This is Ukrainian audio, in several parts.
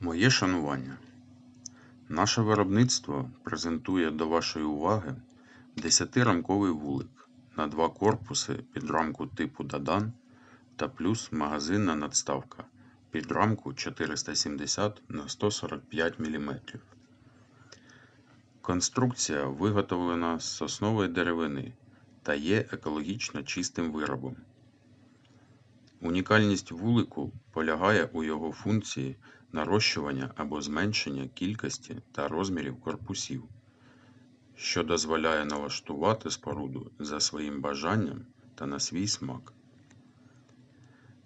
Моє шанування. Наше виробництво презентує до вашої уваги 10-рамковий вулик на два корпуси під рамку типу Дадан та плюс магазинна надставка під рамку 470 на 145 мм. Конструкція виготовлена з соснової деревини та є екологічно чистим виробом. Унікальність вулику полягає у його функції нарощування або зменшення кількості та розмірів корпусів, що дозволяє налаштувати споруду за своїм бажанням та на свій смак.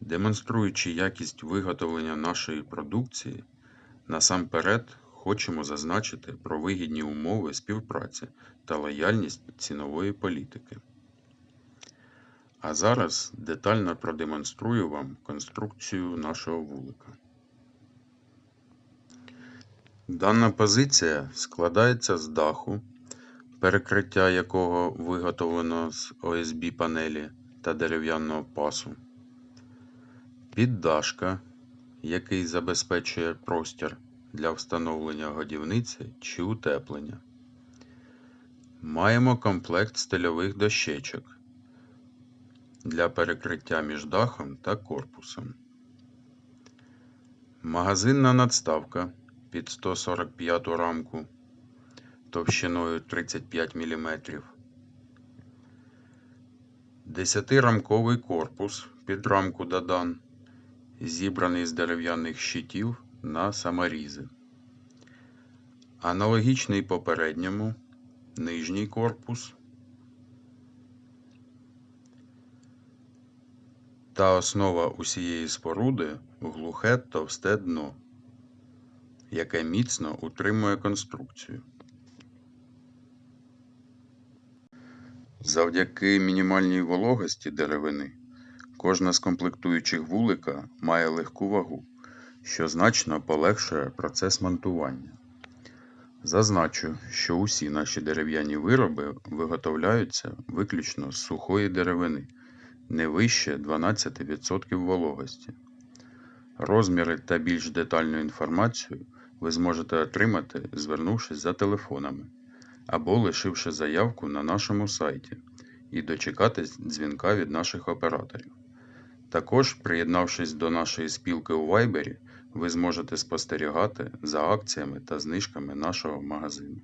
Демонструючи якість виготовлення нашої продукції, насамперед хочемо зазначити про вигідні умови співпраці та лояльність цінової політики. А зараз детально продемонструю вам конструкцію нашого вулика. Дана позиція складається з даху, перекриття якого виготовлено з ОСБ панелі та дерев'яного пасу, піддашка, який забезпечує простір для встановлення годівниці чи утеплення. Маємо комплект стильових дощечок для перекриття між дахом та корпусом. Магазинна надставка під 145 рамку товщиною 35 мм. 10-рамковий корпус під рамку Дадан, зібраний з дерев'яних щитів на саморізи. Аналогічний попередньому нижній корпус та основа усієї споруди глухе товсте дно, яке міцно утримує конструкцію. Завдяки мінімальній вологості деревини кожна з комплектуючих вулика має легку вагу, що значно полегшує процес монтування. Зазначу, що усі наші дерев'яні вироби виготовляються виключно з сухої деревини не вище 12% вологості. Розміри та більш детальну інформацію ви зможете отримати, звернувшись за телефонами або лишивши заявку на нашому сайті і дочекатись дзвінка від наших операторів. Також, приєднавшись до нашої спілки у Viber, ви зможете спостерігати за акціями та знижками нашого магазину.